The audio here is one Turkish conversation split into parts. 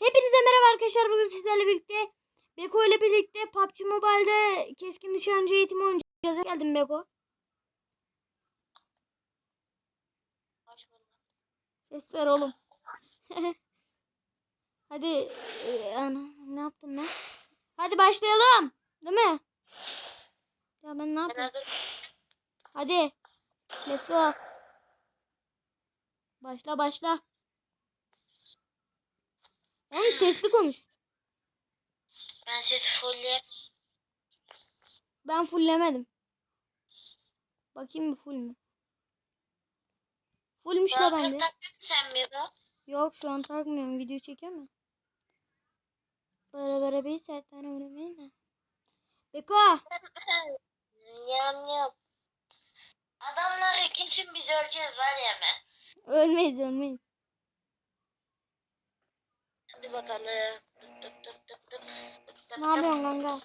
Hepinize merhaba arkadaşlar. Bugün sizlerle birlikte Beko ile birlikte PUBG Mobile'de keskin nişancı eğitimi oynayacağız. Geldim Beko. Ses ver oğlum. Hadi e, ana, ne yaptım ben? Hadi başlayalım. Değil mi? Ya ben ne yapayım? Hadi. Go. Başla başla. Oğlum sesli konuş. ben sesi fulle Ben fulllemedim. Bakayım bir full mü? Fullmüş Kulaklık bende. takıyor sen de? Yok şu an takmıyorum. Video çekiyor mu? Bara bara bir saatten öğrenmeyin de. Beko. Yam yam. Adamları kesin biz öleceğiz var ya hemen. Ölmeyiz ölmeyiz. Hadi bakalım. Ne yapıyorsun kanka?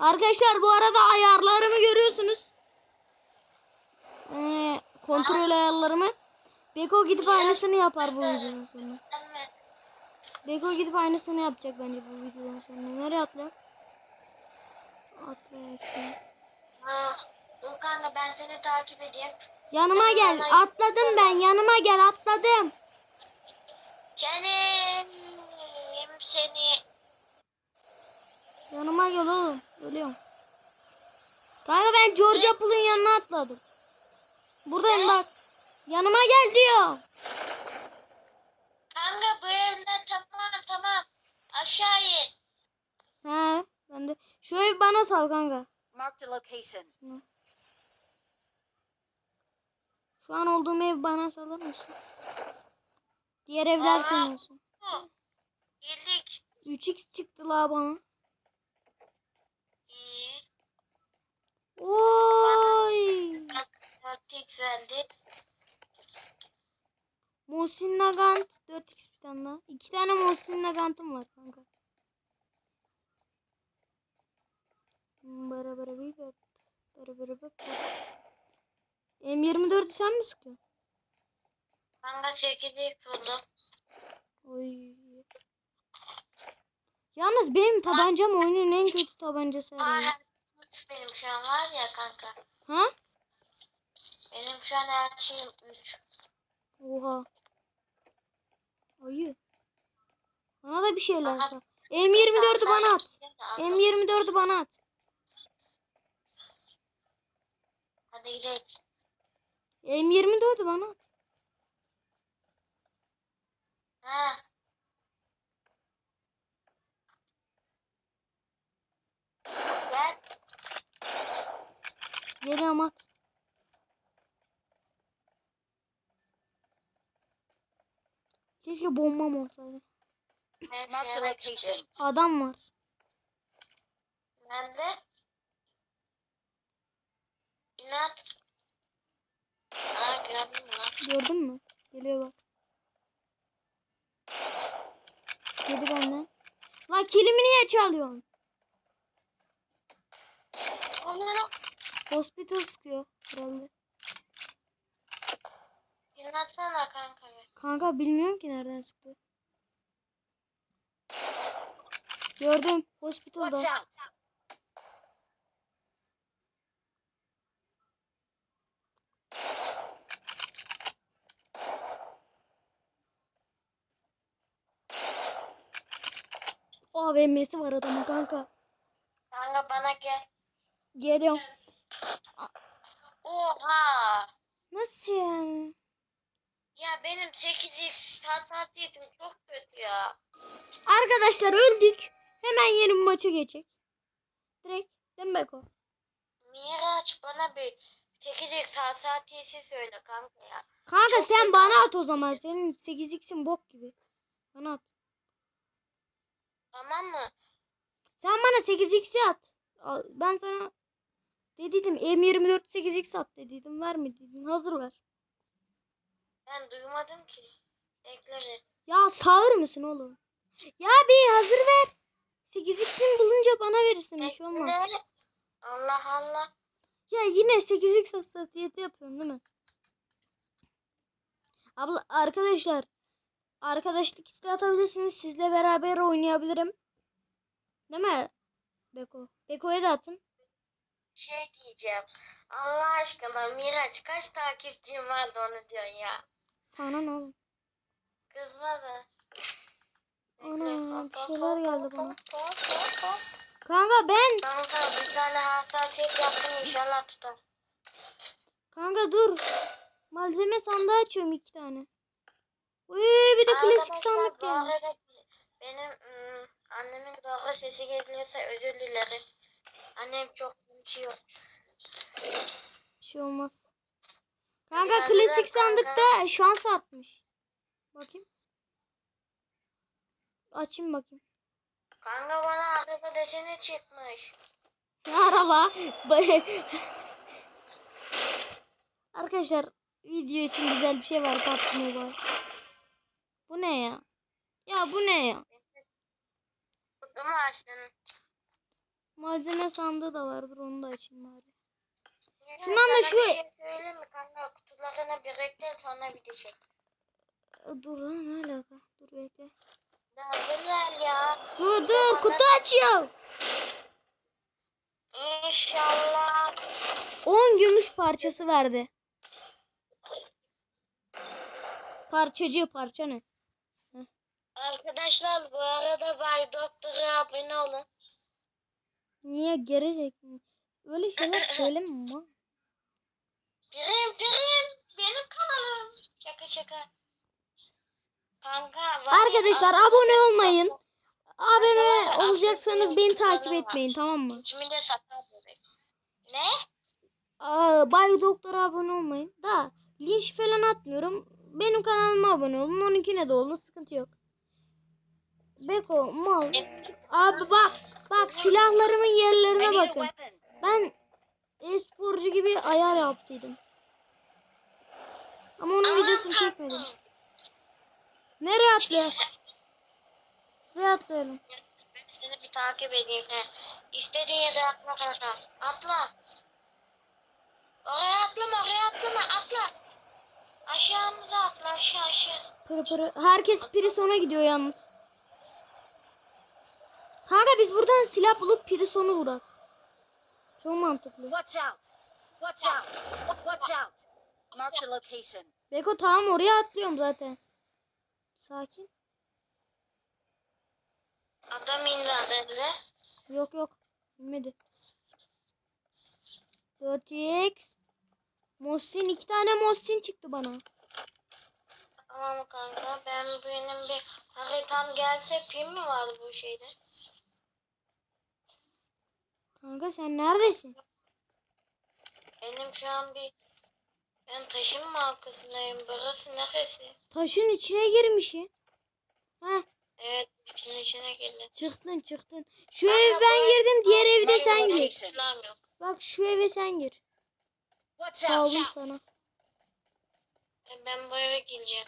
Arkadaşlar bu arada ayarlarımı görüyorsunuz. Ee, kontrol ayarlarımı. Beko gidip aynısını yapar bu videonun sonunda. Sen? Beko gidip aynısını yapacak bence bu videonun sonunda. Nereye atla? Atla atla. Ha, dur kanka ben seni takip edeyim. Yanıma gel. Atladım ben. Yanıma gel. Atladım. Senin seni Yanıma gel oğlum. Ölüyorum. Kanka ben George Apple'ın yanına atladım. Buradayım bak. Yanıma gel diyor. kanka bu evde tamam tamam aşağı in. He. Ben de. Şu ev bana sal kanka. Marked a location. Şu an olduğum ev bana salır mısın? Diğer evler senin olsun. Bu. Geldik. 3x çıktı la bana. İyi. Oy. Verdi. Muhsin Nagant 4x bir tane daha. İki tane Muhsin Nagant'ım var kanka. Bara bara bir bak. Bara bara bak. M24'ü sen mi sıkıyorsun? Kanka çekirdek buldum. Oy. Yalnız benim tabancam oyunun en kötü tabancası Aa, herhalde. benim şu an var ya kanka. Ha? Benim şu an her şeyim 3. Oha. Ayı. Bana da bir şeyler sat. M24'ü bana at. M24'ü bana at. Hadi gidelim. M24'ü bana at. Ha. Gel. Geliyorum at. Keşke bombam olsaydı. Adam var. Nerede? İnat. Aa gördün mü lan? Gördün mü? Geliyor bak. Yedi benden. La kilimi niye çalıyorsun? Onu Hospital sıkıyor herhalde. İnatsana kanka be. Kanka bilmiyorum ki nereden sıktı. Gördüm. Hospital'da. AVM'si var adamın kanka. Kanka bana gel. Geliyorum. Oha. Nasıl yani? Ya benim 8x hassasiyetim çok kötü ya. Arkadaşlar öldük. Hemen yeni bir maça geçecek. Direkt. Değil mi Beko? Miraç bana bir 8x hassasiyeti söyle kanka ya. Kanka Çok sen bana at o zaman. Senin 8x'in bok gibi. Bana at. Tamam mı? Sen bana 8x'i at. Ben sana dediydim M24 8x at dediydim. Verme dedim. Hazır ver. Ben duymadım ki. Bekle. Ya sağır mısın oğlum? Ya bir hazır ver. 8x'in bulunca bana verirsin bir şey olmaz. Allah Allah. Ya yine 8x hassasiyeti yapıyorsun değil mi? Abla arkadaşlar Arkadaşlık isteği atabilirsiniz. Sizle beraber oynayabilirim. Değil mi? Beko. Beko'ya da atın. Şey diyeceğim. Allah aşkına Miraç kaç takipçin vardı onu diyorsun ya. Sana ne oğlum? Kızma da. Ana, bir şeyler geldi bana. Kanka ben. Kanka bir tane hassasiyet yaptım inşallah tutar. Kanka dur. Malzeme sandığı açıyorum iki tane. Uy bir de klasik Arkadaşlar sandık bu geldi. benim ım, annemin doğru sesi geliyorsa özür dilerim. Annem çok konuşuyor. Bir şey olmaz. Kanka Hadi klasik ver kanka. sandıkta şans atmış. Bakayım. Açayım bakayım. Kanka bana araba deseni çıkmış. Ne araba? Arkadaşlar video için güzel bir şey var PUBG Mobile. Bu ne ya? Ya bu ne ya? Kutumu açtın. Malzeme sandığı da vardır onu da açayım bari. Şundan da şu- Bir şey söyleyeyim mi kanka? Kutularını biriktir sonra bitecek. Aa, Dur lan ne alaka? Dur bekle. Hazırlar ya. Dur dur kutu açıyor. İnşallah. 10 gümüş parçası verdi. Parçacı parça ne? Arkadaşlar bu arada Bay Doktor'a abone olun. Niye gerizek? Öyle şeyler söyleme ama. Prim prim benim kanalım. Şaka şaka. Kanka Arkadaşlar abone olmayın. Abone olacaksanız beni takip kanalım var. etmeyin tamam mı? İsmi de Bebek. Ne? Aa, Bay Doktor'a abone olmayın. Da linç falan atmıyorum. Benim kanalıma abone olun. Onunkine de olun. Sıkıntı yok. Beko mal. Abi bak. Bak silahlarımın yerlerine bakın. Ben e-sporcu gibi ayar yaptıydım. Ama onun videosunu çekmedim. Nereye atlayalım? Şuraya atlayalım. Ben seni bir takip edeyim. He. İstediğin yere atla kanka. Atla. Oraya atlama oraya atlama atla. Aşağımıza atla aşağı aşağı. Pırı pırı. Herkes Prison'a gidiyor yalnız. Kanka biz buradan silah bulup Prison'u vurak. Çok mantıklı. Watch out! Watch out! Watch out! Marked a location. Beko tamam oraya atlıyorum zaten. Sakin. Adam indi haberle. Yok yok. Bilmedi. 4x. Mosin iki tane Mosin çıktı bana. Tamam kanka ben benim bir haritam gelse pim mi var bu şeyde? Kanka sen neredesin? Benim şu an bir ben taşın mı arkasındayım? Burası neresi? Taşın içine girmişsin. Heh Evet içine içine girdi. çıktın çıktın. Şu ev ben girdim diğer evi de sen gir. Bak şu eve sen gir. Out! Kaldım sana. E, Ben bu eve gireceğim.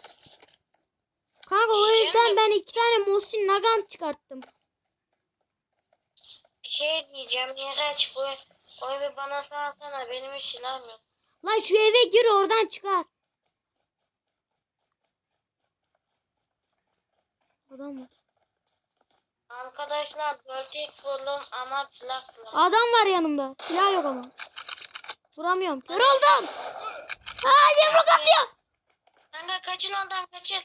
Kanka o evden de- ben iki tane Mosin Nagant çıkarttım. Şey diyeceğim. Miraç bu o evi bana salsana. Benim hiç silahım yok. Lan şu eve gir oradan çıkar. Adam var. Arkadaşlar 4x buldum ama silah yok. Adam var yanımda. Silah yok ama. Vuramıyorum. Kör oldum. Aa yumruk atıyor. Kanka kaçın ondan kaçın.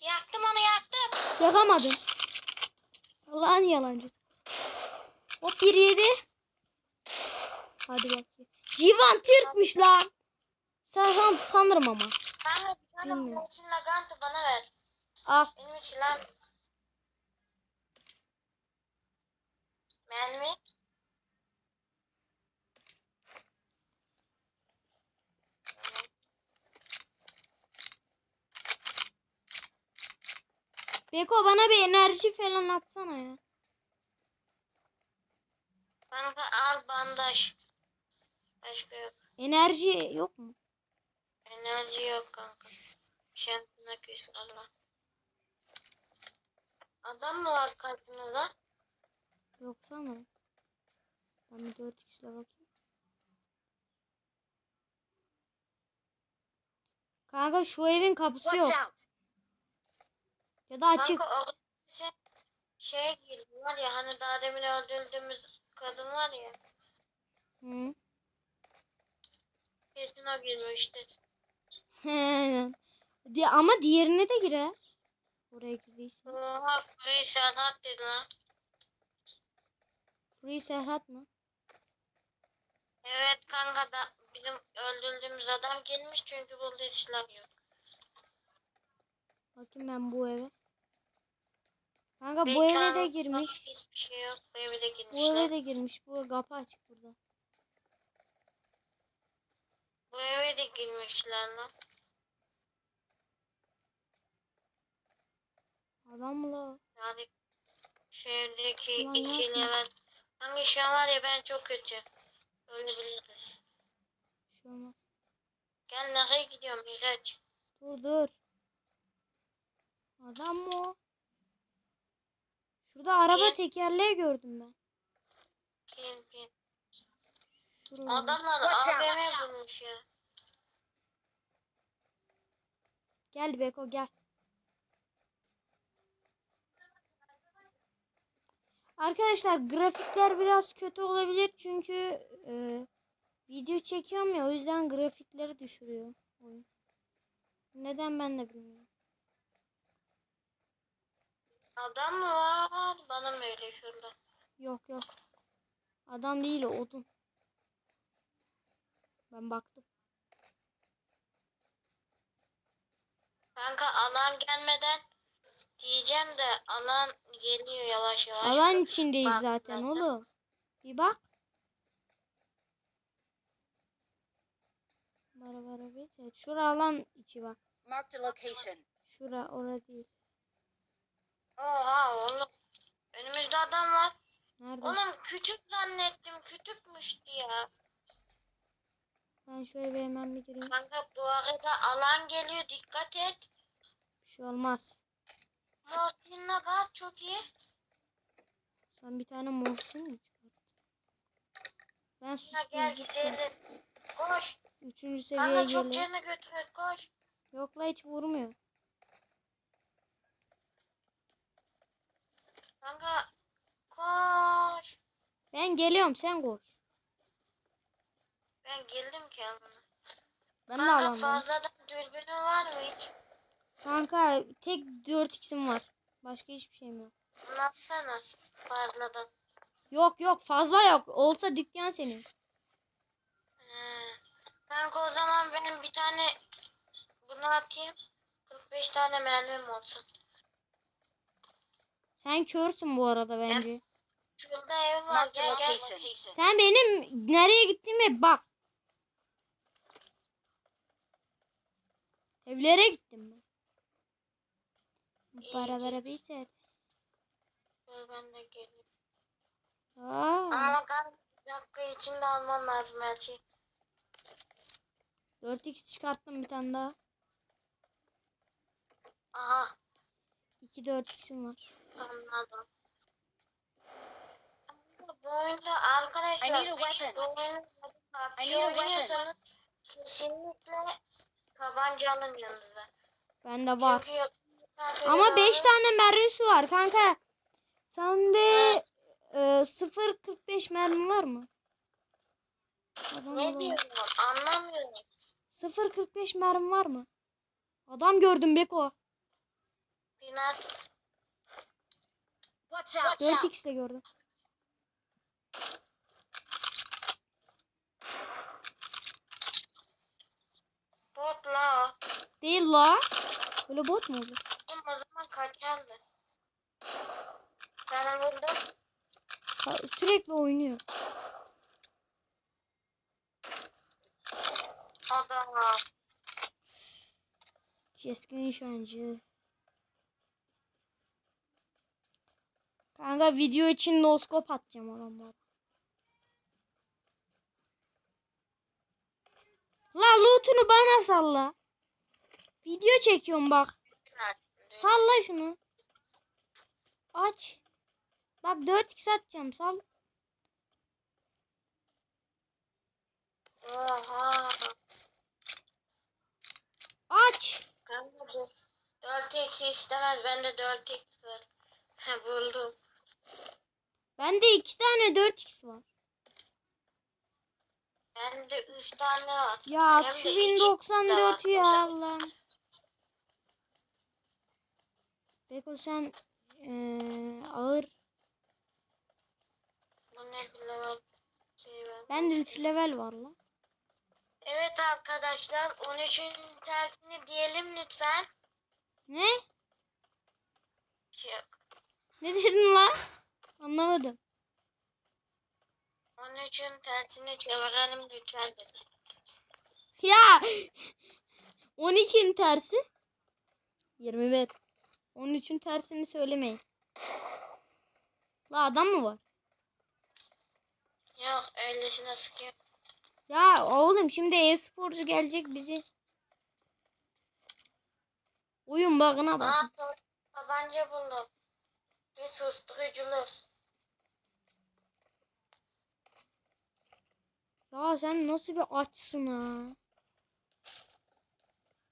Yaktım onu yaktım. Yakamadın. Allah'ın yalancı. Hop bir yedi. Hadi bakayım. Civan Türk'müş lan. Sen sanırım ama. Kanka bir tane Bilmiyorum. Mosin Nagant'ı bana ver. Al. Benim hiç silahım yok. Mermi. Beko bana bir enerji falan atsana ya. Kanka al bandaj. Başka yok. Enerji yok mu? Enerji yok kanka. Şansına küs Allah. Adam mı var karşınızda? Yok sanırım. Ben bir 4 ile bakayım. Kanka şu evin kapısı Watch yok. out! Ya da açık. Kanka şey girdi var ya hani daha demin öldürdüğümüz kadın var ya. Hı. Kesin o girmiştir. Di- ama diğerine de girer. Oraya girdiyse. Oha burayı Serhat dedi lan. Free Serhat mı? Evet kanka da bizim öldürdüğümüz adam gelmiş çünkü burada silah yok. Bakayım ben bu eve. Kanka bu eve de girmiş. Şey yok. Bu eve de Bu girmişler. eve de girmiş. Bu kapı açık burada. Bu eve de girmişler lan. Adam mı la? Yani şehirdeki Ulan iki level. Hangi şu an var ya ben çok kötü. Ölebiliriz. Bir şey olmaz. Gel nereye gidiyorum Miraç? Dur dur. Adam mı o? Şurada araba tekerleği gördüm ben. Gel gel. Şurada. Adamlar AVM bulmuş ya. Gel Beko gel. Arkadaşlar grafikler biraz kötü olabilir çünkü e, video çekiyorum ya o yüzden grafikleri düşürüyor oyun. Neden ben de bilmiyorum. Adam mı var? Bana mı öyle şurada? Yok yok. Adam değil o odun. Ben baktım. Kanka alan gelmeden diyeceğim de alan geliyor yavaş yavaş. Alan içindeyiz Bak, zaten bak. oğlum. Bir bak. Bara bara bir şey. Şura alan içi bak. Marked a location. Şura ora değil. Oha oğlum. Önümüzde adam var. Nerede? Oğlum kütük zannettim. Kütükmüştü ya. Ben şöyle bir hemen bir gireyim. Kanka bu arada alan geliyor. Dikkat et. Bir şey olmaz. Mortin'le kal çok iyi. Sen bir tane morsin mi çıkarttın? Ben Ha, gel gidelim. Koş. Üçüncü seviyeye Kanka çok geliyor. yerine götürür. Koş. Yok la hiç vurmuyor. Kanka koş. Ben geliyorum sen koş. Ben geldim ki alana. Ben de Kanka alamıyorum. fazladan dürbünü var mı hiç? Kanka tek 4x'im var. Başka hiçbir şeyim yok. Anlatsana fazladan. Yok yok fazla yok. Olsa dükkan senin. He. Kanka o zaman ben bir tane bunu atayım. 45 tane mermim olsun. Sen körsün bu arada bence. Şurada ev var gel gel. location. Sen benim nereye gittiğime bak. Evlere gittim ben. İyi Para. Dur ben de geliyorum. Aa, Ama kanka bir dakika içinde alman lazım her şeyi. 4x çıkarttım bir tane daha. Aha 2 4x'im var. Anladım. I arkadaşlar need a weapon. I need a weapon. kesinlikle tabanca alın yanınıza. Bende var. Çünkü Ama 5 mesafede tane mermisi var kanka. Sende e, 0.45 mermi var mı? Adam Ne adam. diyorsun? Anlamıyorum. 0.45 mermi var mı? Adam gördüm Beko. Binat Watch out. 4x de gördüm. bot la o. Değil la. Böyle bot mu olur? Oğlum o zaman kaçardı. Sana vurdum. Ha, Sürekli oynuyor. Adam. Keskin nişancı. Kanka video için noskop atacağım adamlara. La lootunu bana salla. Video çekiyorum bak. Salla şunu. Aç. Bak 4x atacağım sal. Oha. Aç. Kanka bu. 4x istemez. Bende 4x var. Ha, Buldum. Bende iki tane 4x var. Bende 3 tane var. Ya Hem şu de iki 1094 de var. ya Allah'ım. Beko sen eee, ağır. Var. Bende 3 level var lan. Evet arkadaşlar 13'ün tersini diyelim lütfen. Ne? Şey, Ne dedin lan? Anlamadım. 13'ün tersini çevirelim lütfen dedim. Ya 12'nin tersi 21. 13'ün tersini söylemeyin. La adam mı var? Yok öylesine sıkıyor. Ya oğlum şimdi e-sporcu gelecek bizi. Oyun bug'ına bak. Aa tabanca buldum. Bir susturuculu. Ya sen nasıl bir açsın ha?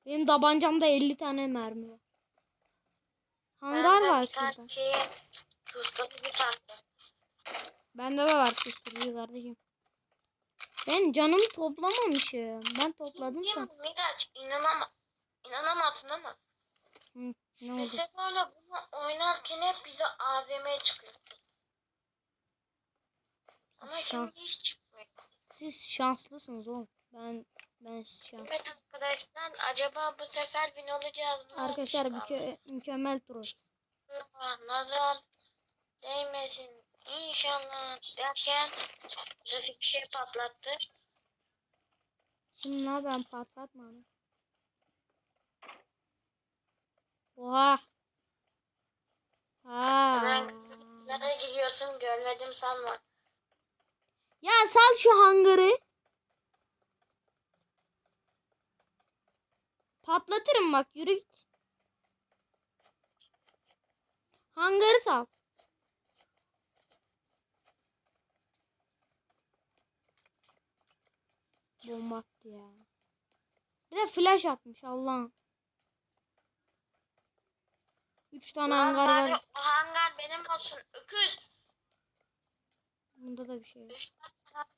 Benim tabancamda 50 tane mermi var. Hangar Bende var şurada. Şey, susturucu taktım. Bende de var susturucu kardeşim. Ben canımı toplamamışım. Ben topladım sen. Miraç inanama inanamazsın ama. Hı, ne oldu? Mesela bunu oynarken hep bize AVM çıkıyor. Ama Şans- şimdi hiç çıkmıyor. Siz şanslısınız oğlum. Ben ben şans. Evet arkadaşlar acaba bu sefer win olacağız mı? Arkadaşlar müke- mükemmel. Allah, Nazar değmesin inşallah derken trafik şey patlattı. Şimdi la ben patlatmadım. Oha. Ha. Nereye gidiyorsun görmedim sanma. Ya sal şu hangarı. Patlatırım bak yürü git. Hangarı sal. Bomba attı ya. Bir de flash atmış Allah'ım. Üç tane Ulan hangar var. o hangar benim olsun öküz. Bunda da bir şey yok. Üç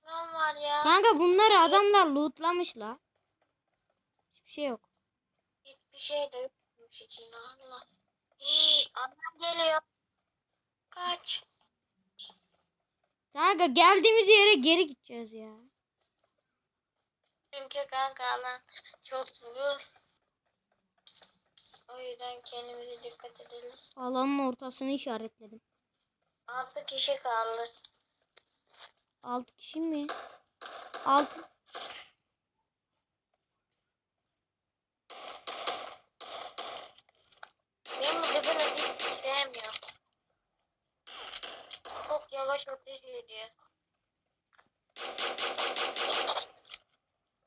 tane var ya. Kanka bunları adamlar lootlamış la. Hiçbir şey yok. Hiçbir şey de yokmuş içinde Allah. Hii, adam geliyor. Kaç. Kanka geldiğimiz yere geri gideceğiz ya. Çünkü kanka alan çok vurur. O yüzden kendimize dikkat edelim. Alanın ortasını işaretledim. Altı kişi kaldı. 6 kişi mi? 6. Benim bu dibini hiç sevmiyorum. Çok yavaş ateş ediyor.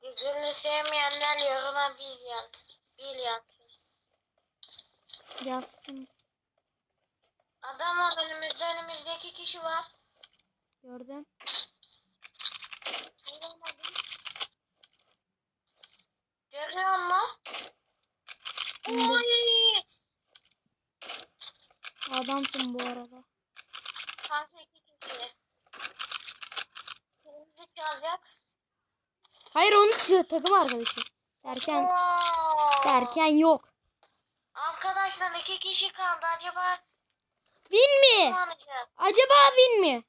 Dibini sevmeyenler yoruma bil yan. Bil yansın. Yazsın. Adam var önümüzde önümüzdeki kişi var. Gördüm. Bulamadım. Görüyor musun? Oy! Adamsın bu arada. Kanka iki kişi. Kırmızı çalacak. Hayır onun takım arkadaşı. Derken Oo! derken yok. İki kişi kaldı. Acaba Win kim mi? alacak? Acaba win mi?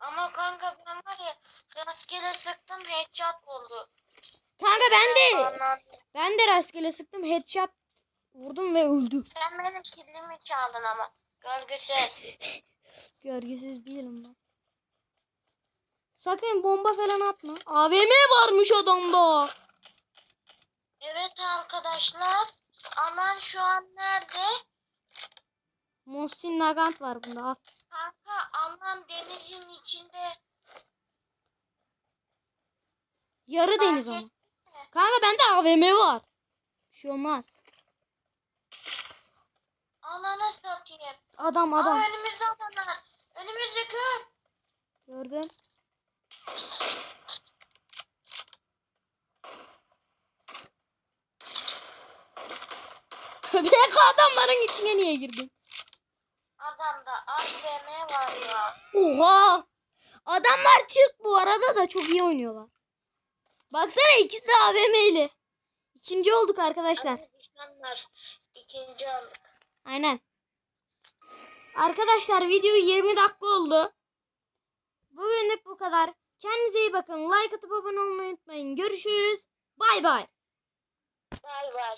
Ama kanka ben var ya rastgele sıktım headshot oldu. Kanka ben de Anladım. ben de rastgele sıktım headshot vurdum ve öldü. Sen benim kilimi çaldın ama. Gölgesiz. Görgüsüz değilim ben. Sakın bomba falan atma. AVM varmış adamda. Evet arkadaşlar. Aman şu an nerede? Mostin Nagant var bunda. Al. Kanka aman denizin içinde. Yarı deniz Fark ama. ettin mi? Kanka bende AVM var. Bir şey olmaz. Ananı satayım. Adam Aa, adam. önümüzde adamlar. Önümüzde kör. Gördüm. Beko adamların içine niye girdin? Adamda AVM var ya. Oha! Adamlar Türk bu arada da çok iyi oynuyorlar. Baksana ikisi de AVM'li. İkinci olduk arkadaşlar. Düşmanlar. İkinci olduk. Aynen. Arkadaşlar video 20 dakika oldu. Bugünlük bu kadar. Kendinize iyi bakın. Like atıp abone olmayı unutmayın. Görüşürüz. Bay bay. Bay bay.